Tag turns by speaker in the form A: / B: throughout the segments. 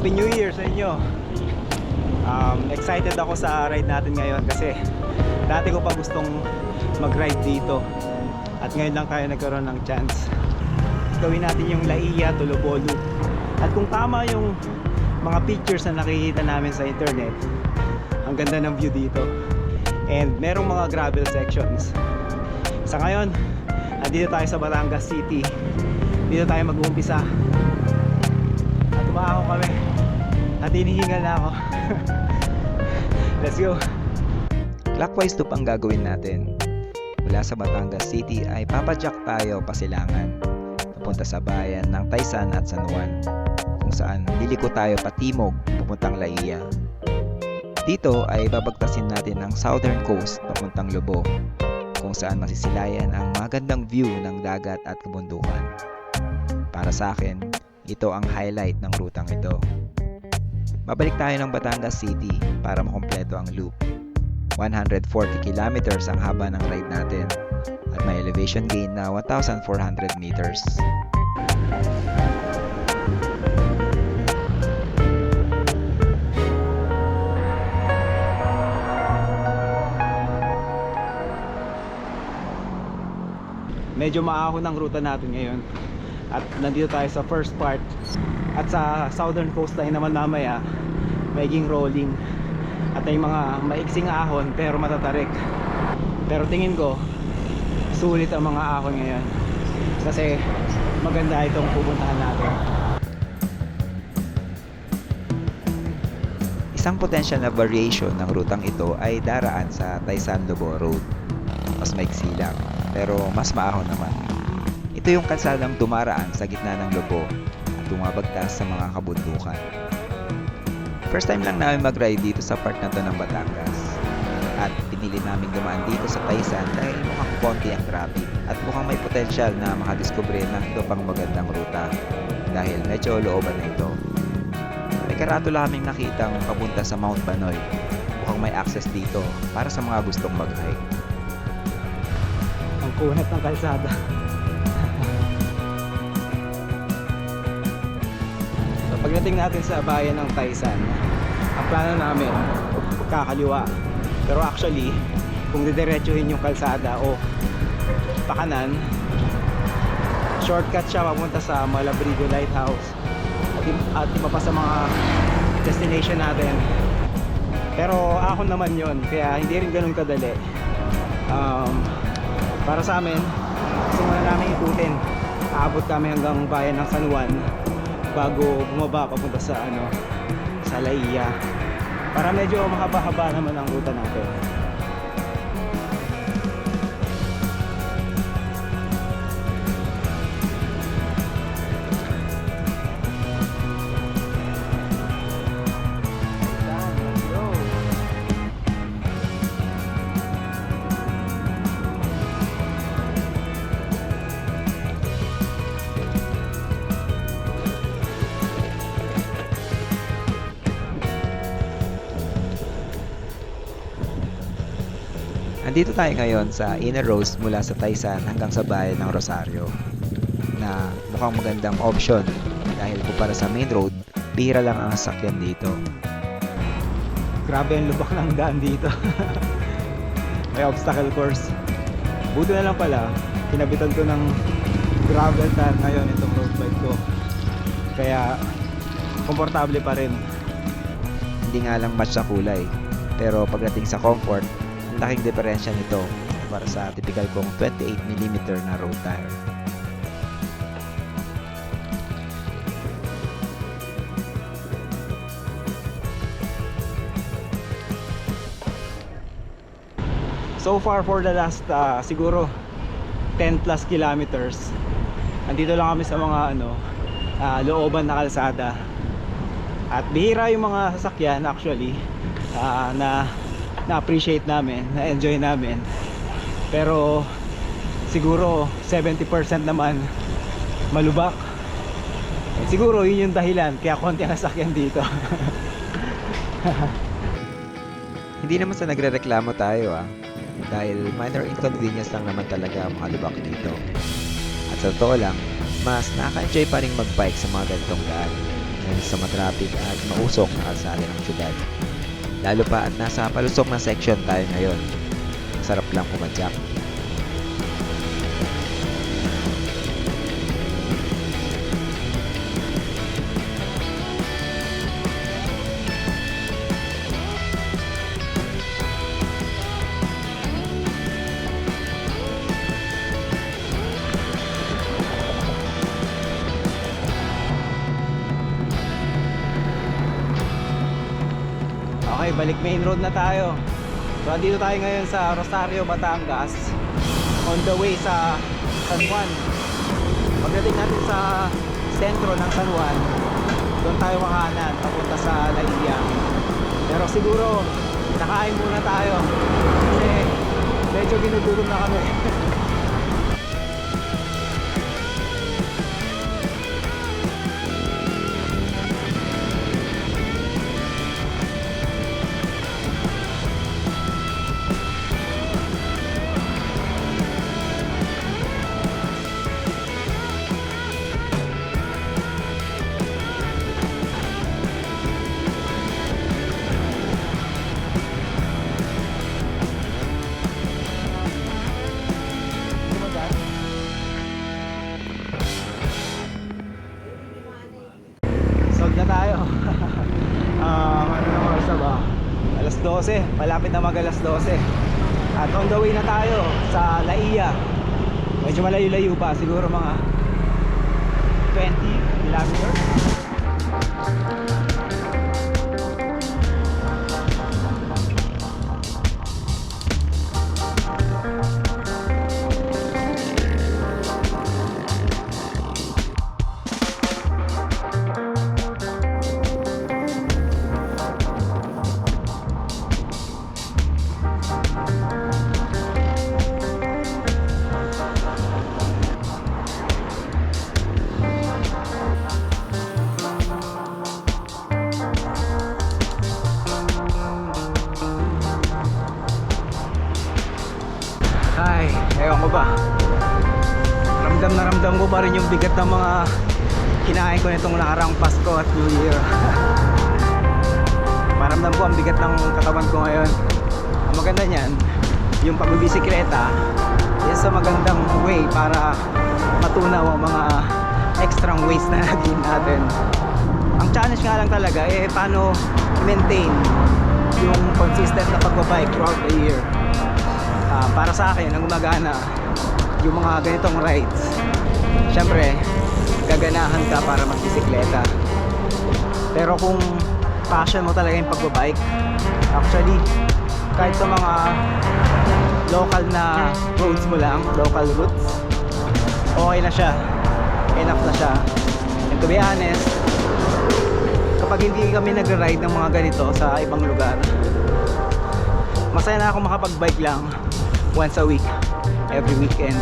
A: Happy New Year sa inyo. Um, excited ako sa ride natin ngayon kasi dati ko pa gustong mag-ride dito. At ngayon lang tayo nagkaroon ng chance. Gawin natin yung Laia to Lobolu. At kung tama yung mga pictures na nakikita namin sa internet, ang ganda ng view dito. And merong mga gravel sections. Sa ngayon, andito tayo sa Batangas City. Dito tayo mag-uumpisa. At umahon kami. At hinihingal na ako. Let's go.
B: Clockwise loop ang gagawin natin. Mula sa Batangas City ay papadyak tayo pasilangan. Papunta sa bayan ng Taysan at San Juan. Kung saan liliko tayo patimog papuntang Laia. Dito ay babagtasin natin ang southern coast papuntang Lobo. Kung saan masisilayan ang magandang view ng dagat at kabundukan. Para sa akin, ito ang highlight ng rutang ito. Babalik tayo ng Batangas City para makompleto ang loop. 140 kilometers ang haba ng ride natin at may elevation gain na 1,400 meters.
A: Medyo maahon ang ruta natin ngayon. At nandito tayo sa first part. At sa southern coastline naman mamaya, magiging rolling. At may mga maiksing ahon pero matatarik. Pero tingin ko, sulit ang mga ahon ngayon. Kasi maganda itong pupuntahan natin.
B: Isang potential na variation ng rutang ito ay daraan sa Taysan Lobo Road. Mas maiksi lang, pero mas maahon naman. Ito yung kalsadang dumaraan sa gitna ng Lobo at bumabagtas sa mga kabundukan. First time lang namin mag-ride dito sa part na to ng Batangas. At pinili namin dumaan dito sa Taysan dahil mukhang konti ang traffic at mukhang may potential na makadiskubre ng ito pang magandang ruta dahil medyo looban na ito. May karatula kaming nakitang papunta sa Mount Banoy. Mukhang may access dito para sa mga gustong mag-hike.
A: Ang kunat ng kalsada. Pagdating natin sa bayan ng Taysan, ang plano namin, kakaliwa. Pero actually, kung didiretsuhin yung kalsada o pakanan, shortcut siya papunta sa Malabrigo Lighthouse at, at iba pa sa mga destination natin. Pero ako naman yon kaya hindi rin ganun kadali. Um, para sa amin gusto muna namin ikutin aabot kami hanggang bayan ng San Juan bago bumaba papunta sa ano sa Laia. Para medyo mahaba-haba naman ang ruta natin
B: Andito tayo ngayon sa Inner Roast mula sa Taysan hanggang sa bayan ng Rosario na mukhang magandang option dahil kumpara sa main road, bihira lang ang sakyan dito.
A: Grabe ang lubak ng daan dito. May obstacle course. Buti na lang pala, kinabitan ko ng gravel tire ngayon itong road bike ko. Kaya, komportable pa rin.
B: Hindi nga lang match sa kulay, pero pagdating sa comfort, laking diferensya nito para sa typical kong 28mm na road tire.
A: So far for the last ah, siguro 10 plus kilometers, andito lang kami sa mga ano, ah, looban na kalsada. At bihira yung mga sasakyan actually ah, na na-appreciate namin, na-enjoy namin. Pero siguro 70% naman malubak. Eh, siguro yun yung dahilan kaya konti ang sasakyan dito.
B: Hindi naman sa nagrereklamo tayo ah. Dahil minor inconvenience lang naman talaga ang mga lubak dito. At sa totoo lang, mas nakaka-enjoy pa rin mag-bike sa mga ganitong daan. dahil sa matraffic at mausok na kalsada ng syudad. Lalo pa at nasa palusok na section tayo ngayon. Sarap lang pumadyak.
A: Balik main road na tayo. So, andito tayo ngayon sa Rosario, Batangas. On the way sa San Juan. Pagdating natin sa sentro ng San Juan, doon tayo makanan, papunta sa Laia. Pero siguro, nakain muna tayo. Kasi medyo ginugutom na kami. Malapit na mag alas 12. At on the way na tayo sa Laia. Medyo malayo-layo pa. Siguro mga 20 kilometers. Ko nitong nakarang Pasko at New Year. Maramdam ko ang bigat ng katawan ko ngayon. Ang maganda niyan, yung pagbibisikleta is a magandang way para matunaw ang mga extra weights na naging natin. Ang challenge nga lang talaga eh paano maintain yung consistent na pagbabike throughout the year. Ah, para sa akin, ang gumagana yung mga ganitong rides. Siyempre, gaganahan ka para magbisikleta. Pero kung passion mo talaga yung pagbabike, actually, kahit sa mga local na roads mo lang, local routes, okay na siya. Enough na siya. And to be honest, kapag hindi kami nag-ride ng mga ganito sa ibang lugar, masaya na ako makapag-bike lang once a week, every weekend.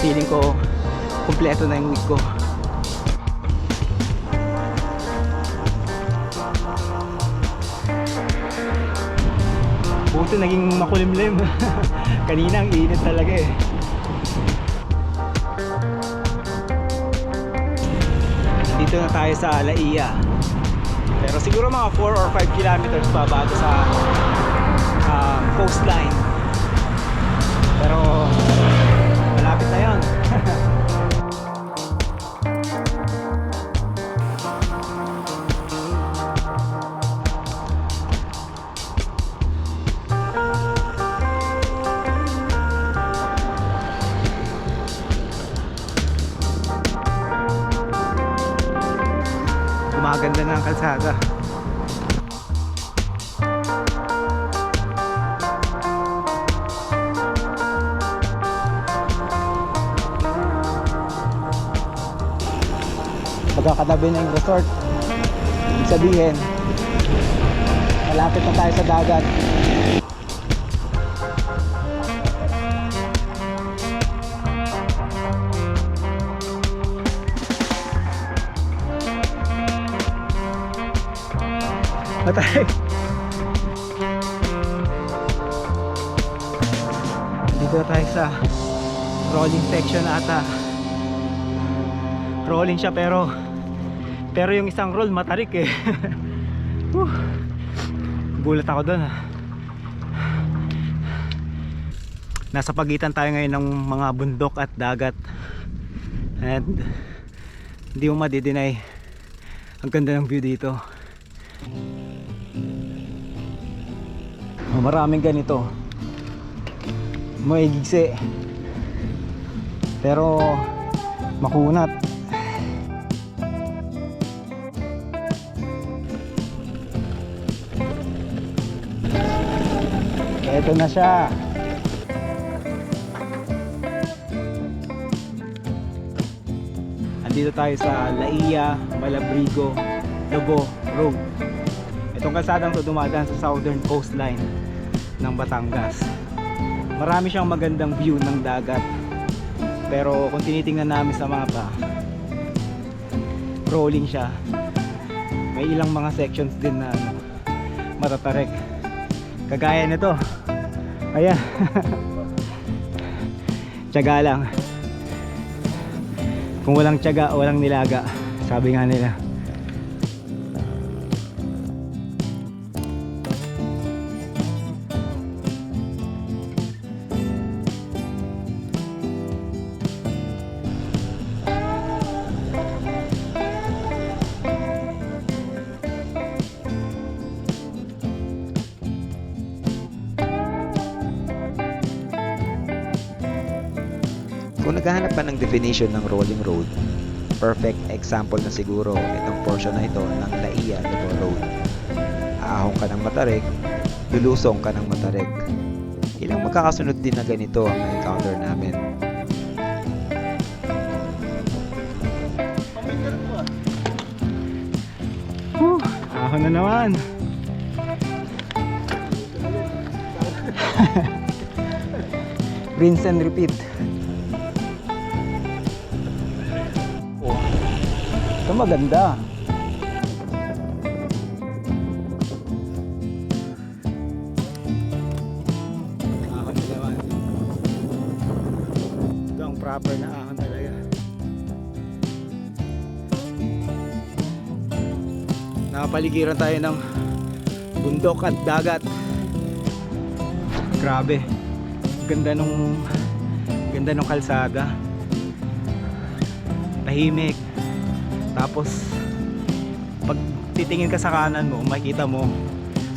A: Feeling ko, kumpleto na yung week ko. Buti naging makulimlim. Kanina ang init talaga eh. Dito na tayo sa Laia. Pero siguro mga 4 or 5 kilometers pa bago sa resort. Sabihin, malapit na tayo sa dagat. Matay. Dito tayo sa rolling section ata. Rolling siya pero Pero yung isang roll matarik eh. Gulat ako doon ah. Nasa pagitan tayo ngayon ng mga bundok at dagat. And hindi mo madidinay ang ganda ng view dito. Oh, maraming ganito. Maigigsi. Pero makunat. Ito na siya. Andito tayo sa Laia, Malabrigo, Lobo Road. Itong kalsadang to dumadaan sa southern coastline ng Batangas. Marami siyang magandang view ng dagat. Pero kung tinitingnan namin sa mapa, rolling siya. May ilang mga sections din na ano, matatarik. Kagaya nito. Ayan. Tiyaga lang. Kung walang tiyaga, walang nilaga. Sabi nga nila.
B: Kung naghahanap pa ng definition ng rolling road, perfect example na siguro itong portion na ito ng Laia Lobo Road. Aahong ka ng matarik, lulusong ka ng matarik. Ilang magkakasunod din na ganito ang encounter namin.
A: Whew, ako na naman. Rinse and repeat. Maganda. Ito ang proper na ahon talaga. Nakapaligiran tayo ng bundok at dagat. Grabe. Ganda nung ganda nung kalsada. Tahimik. Tapos pag titingin ka sa kanan mo, makita mo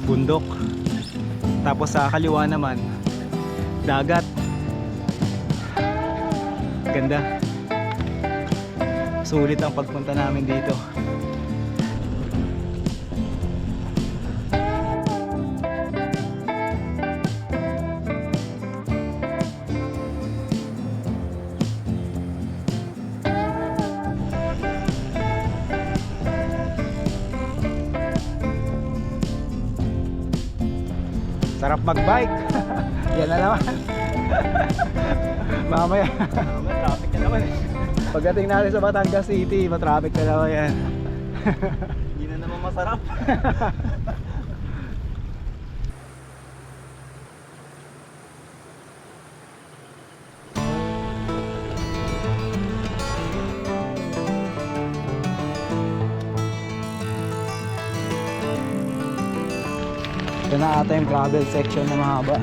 A: bundok. Tapos sa kaliwa naman dagat. Ganda. Sulit ang pagpunta namin dito. Mag-bike. Yan na naman. Mamaya. traffic na naman eh. Pagdating natin sa Batangas City, matraffic na naman yan. Hindi na naman masarap. Ito na ata yung gravel section na mahaba.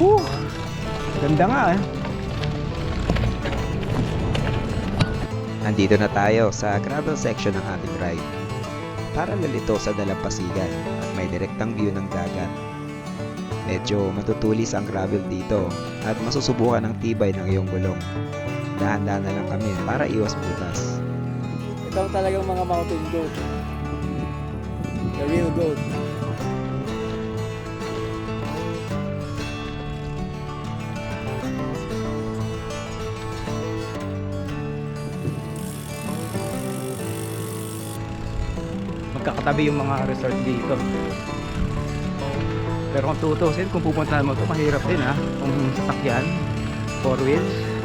A: Whew! Ganda nga eh.
B: Nandito na tayo sa gravel section ng ating ride. Paralel ito sa dalampasigan may direktang view ng dagat. Medyo matutulis ang gravel dito at masusubukan ang tibay ng iyong gulong. Dahan-dahan na lang kami para iwas butas.
A: Ito ang talagang mga mountain goat. The real goat. Magkakatabi yung mga resort dito. Pero kung tutusin, kung pupuntahan mo to mahirap din ha. Kung sasakyan, four wheels.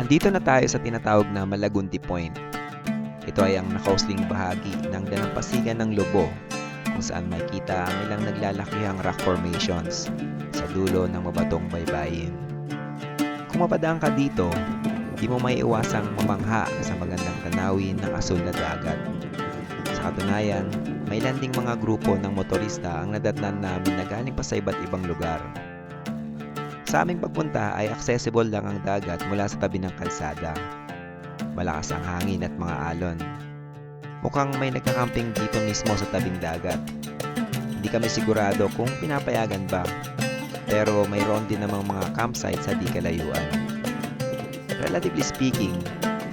B: Andito na tayo sa tinatawag na Malagundi Point. Ito ay ang nakausling bahagi ng dalampasigan ng Lobo kung saan makita ang ilang naglalakihang rock formations sa dulo ng mabatong baybayin. Kung mapadaan ka dito, di mo may iwasang mamangha sa magandang tanawin ng asul na dagat. Sa katunayan, may landing mga grupo ng motorista ang nadatnan namin na galing pa sa iba't ibang lugar. Sa aming pagpunta ay accessible lang ang dagat mula sa tabi ng kalsada. Malakas ang hangin at mga alon. Mukhang may nagkakamping dito mismo sa tabing dagat. Hindi kami sigurado kung pinapayagan ba, pero mayroon din namang mga campsite sa di kalayuan. Relatively speaking,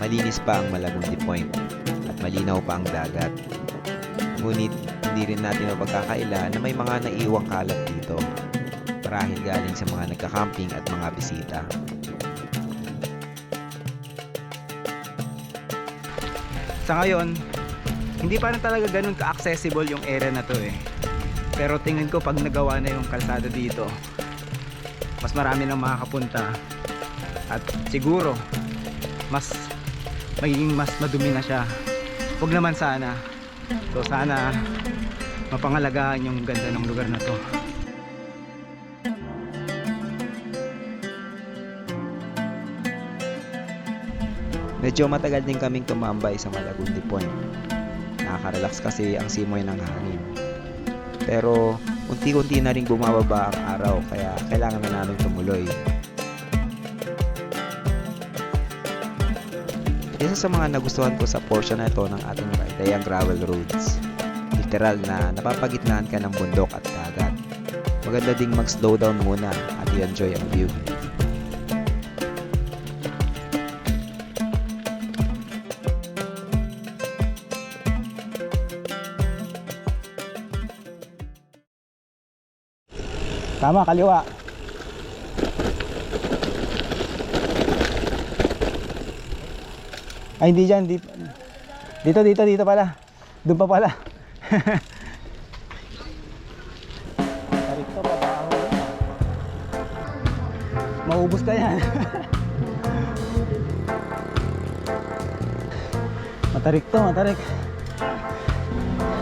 B: malinis pa ang Malagundi Point at malinaw pa ang dagat. Ngunit hindi rin natin mapagkakaila na may mga naiiwang kalat dito marahil galing sa mga nagka-camping at mga bisita.
A: Sa ngayon, hindi pa rin talaga ganun ka-accessible yung area na to eh. Pero tingin ko pag nagawa na yung kalsada dito, mas marami nang makakapunta. At siguro, mas magiging mas madumi na siya. Huwag naman sana. So sana mapangalagaan yung ganda ng lugar na to.
B: Medyo matagal din kaming tumambay sa Malagundi Point. Nakaka-relax kasi ang simoy ng hangin. Pero unti-unti na rin bumababa ang araw kaya kailangan na namin tumuloy. Isa sa mga nagustuhan ko sa portion na ito ng ating ride ay ang gravel roads. Literal na napapagitnaan ka ng bundok at dagat. Maganda ding mag-slow down muna at i-enjoy ang view.
A: Tama, kaliwa. Ay, hindi dyan. Dito, dito, dito, dito pala. Doon pa pala. Tarik to, pabaho. Maubos ka yan. matarik to, matarik.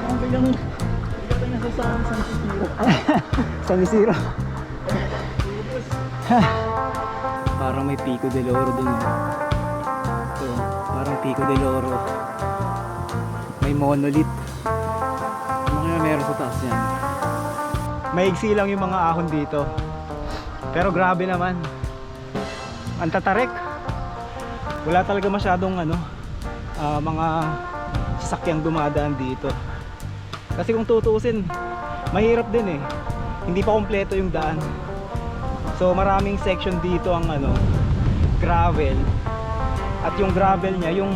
A: Ang bilang, bilang nasa sa San Isidro. parang may Pico del Oro dun. eh. Ito, parang Pico del Oro. May monolith. Ano kaya meron sa taas yan? Maigsi lang yung mga ahon dito. Pero grabe naman. Ang tatarek. Wala talaga masyadong ano, ah, mga sasakyang dumadaan dito. Kasi kung tutuusin, mahirap din eh. Hindi pa kompleto yung daan. So maraming section dito ang ano, gravel. At yung gravel niya, yung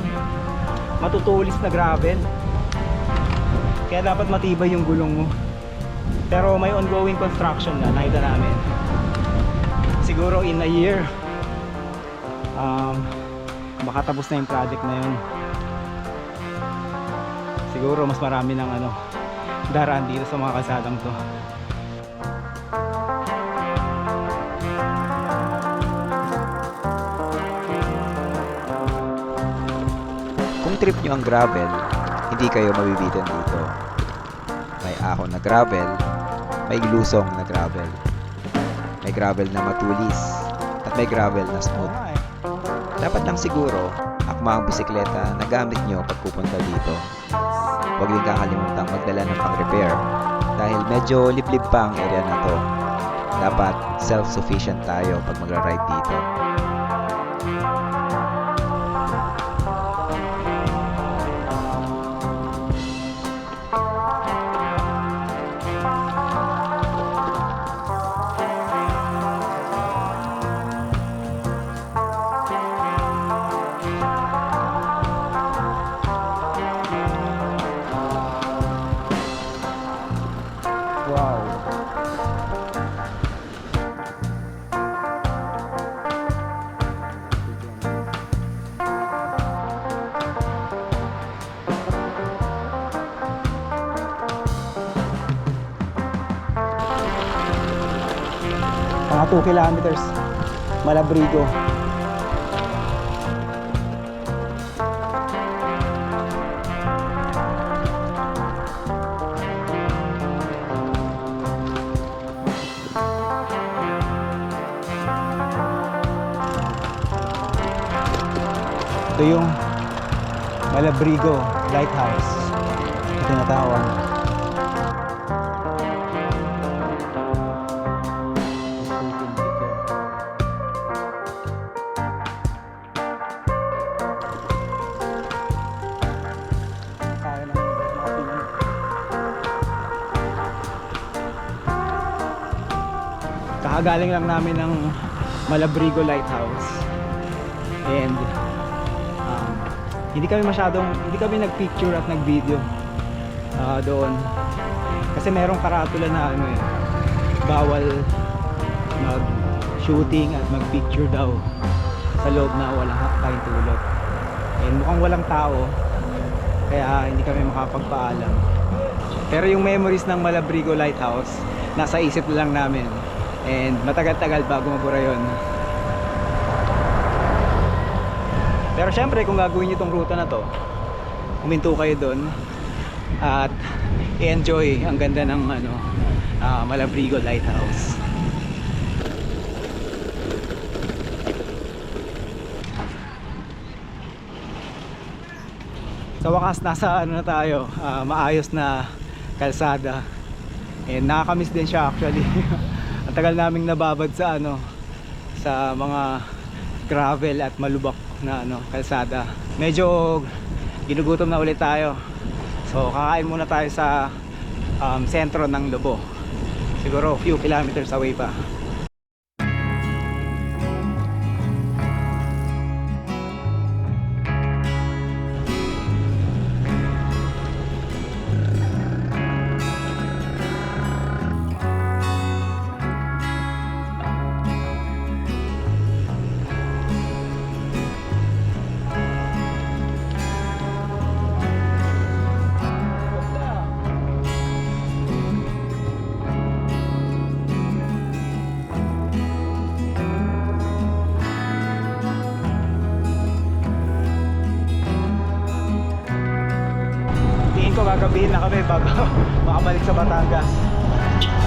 A: matutulis na gravel. Kaya dapat matibay yung gulong mo. Pero may ongoing construction na, nakita namin. Siguro in a year, um, baka tapos na yung project na yun. Siguro mas marami ng ano, daraan dito sa mga kasadang to.
B: Kung trip nyo ang gravel, hindi kayo mabibitin dito. May ahon na gravel, may lusong na gravel. May gravel na matulis, at may gravel na smooth.
A: Oo nga eh.
B: Dapat lang siguro, akma ang bisikleta na gamit nyo pag pupunta dito. Huwag din kakalimutang magdala ng pang-repair dahil medyo liblib pa ang area na to. Dapat self-sufficient tayo pag magra-ride dito.
A: 2 kilometers. Malabrigo. Ito yung Malabrigo Lighthouse. Ito tinatawag. Kaya Kakagaling lang namin ng Malabrigo Lighthouse. And um, hindi kami masyadong hindi kami nagpicture at nagvideo ah, doon. Kasi merong karatula na ano eh bawal mag shooting at mag picture daw sa loob na walang tayong tulog. And mukhang walang tao kaya hindi kami makapagpaalam. Pero yung memories ng Malabrigo Lighthouse nasa isip lang namin and matagal-tagal bago mabura yun Pero syempre kung gagawin niyo tong ruta na to, huminto kayo doon at i-enjoy ang ganda ng ano, ah, Malabrigo Lighthouse. Sa wakas nasa ano na tayo, ah, maayos na kalsada. And nakakamiss din siya actually. ang tagal naming nababad sa ano sa mga gravel at malubak na ano, kalsada. Medyo ginugutom na ulit tayo. So kakain muna tayo sa um, sentro ng Lobo. Siguro few kilometers away pa. Na kami bago makabalik sa Batangas.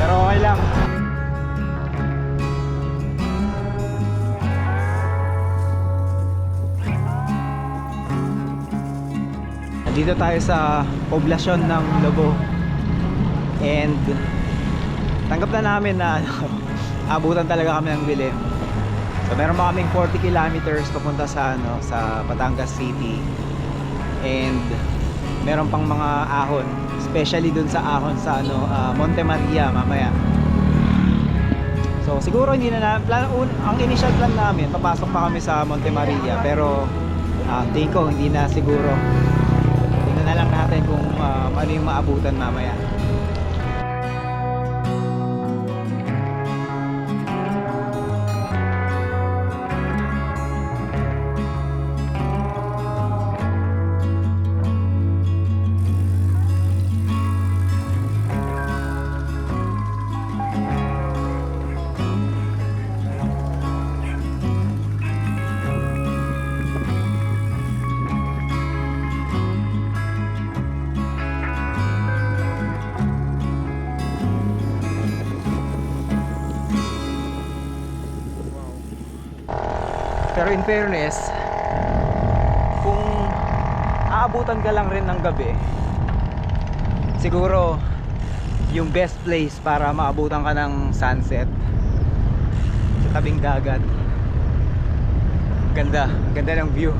A: Pero okay lang. Nandito tayo sa poblasyon ng Lobo. And tanggap na namin na ano, abutan talaga kami ng dilim. So meron pa kaming 40 kilometers papunta sa ano sa Batangas City. And meron pang mga ahon, especially dun sa ahon sa ano ah, Monte Maria mamaya. So siguro hindi na na plan, un, ang initial plan namin papasok pa kami sa Monte Maria pero uh, tingin ko hindi na siguro. Tingnan na lang natin kung ah, ano yung maabutan mamaya. In fairness, kung aabutan ka lang rin ng gabi, siguro yung best place para maabutan ka ng sunset sa tabing dagat. Ganda, ganda ng view.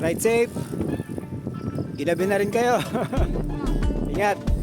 A: Ride safe. Ginabi na rin kayo. Ingat.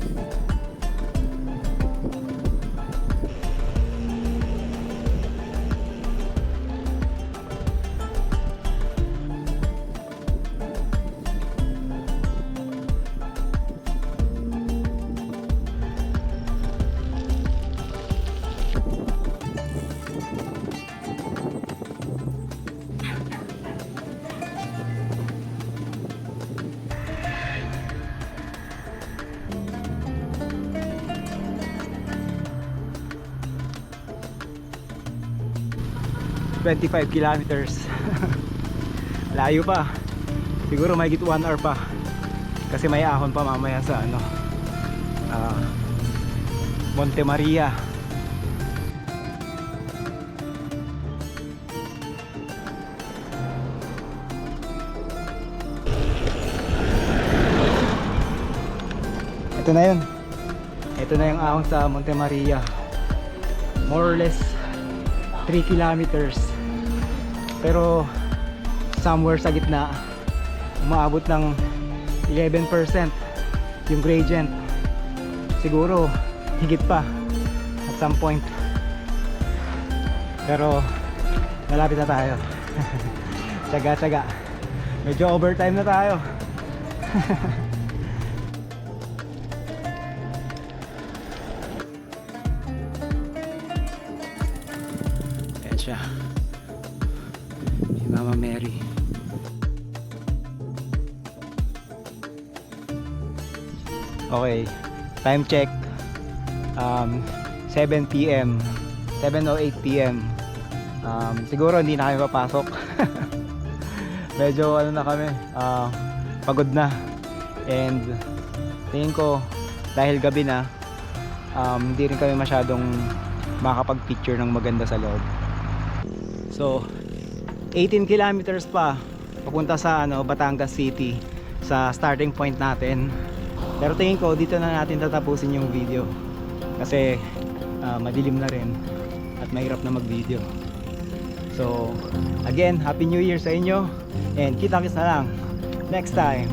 A: 25 kilometers. Layo pa. Siguro may 1 hour pa. Kasi may ahon pa mamaya sa ano ah, Monte Maria. Ito na yun. Ito na yung ahon sa Monte Maria. More or less 3 kilometers pero somewhere sa gitna umaabot ng 11% yung gradient. Siguro higit pa at some point. Pero malapit na tayo. Tsaga tsaga medyo overtime na tayo Okay. Time check. Um, 7 p.m. 7.08 p.m. Um, siguro hindi na kami papasok. Medyo ano na kami, ah, pagod na. And tingin ko dahil gabi na, um, hindi rin kami masyadong makakapag-picture ng maganda sa loob. So, 18 kilometers pa papunta sa ano, Batangas City sa starting point natin. Pero tingin ko dito na natin tatapusin yung video kasi ah, madilim na rin at mahirap na mag-video. So, again, Happy New Year sa inyo and kita-kits na lang next time.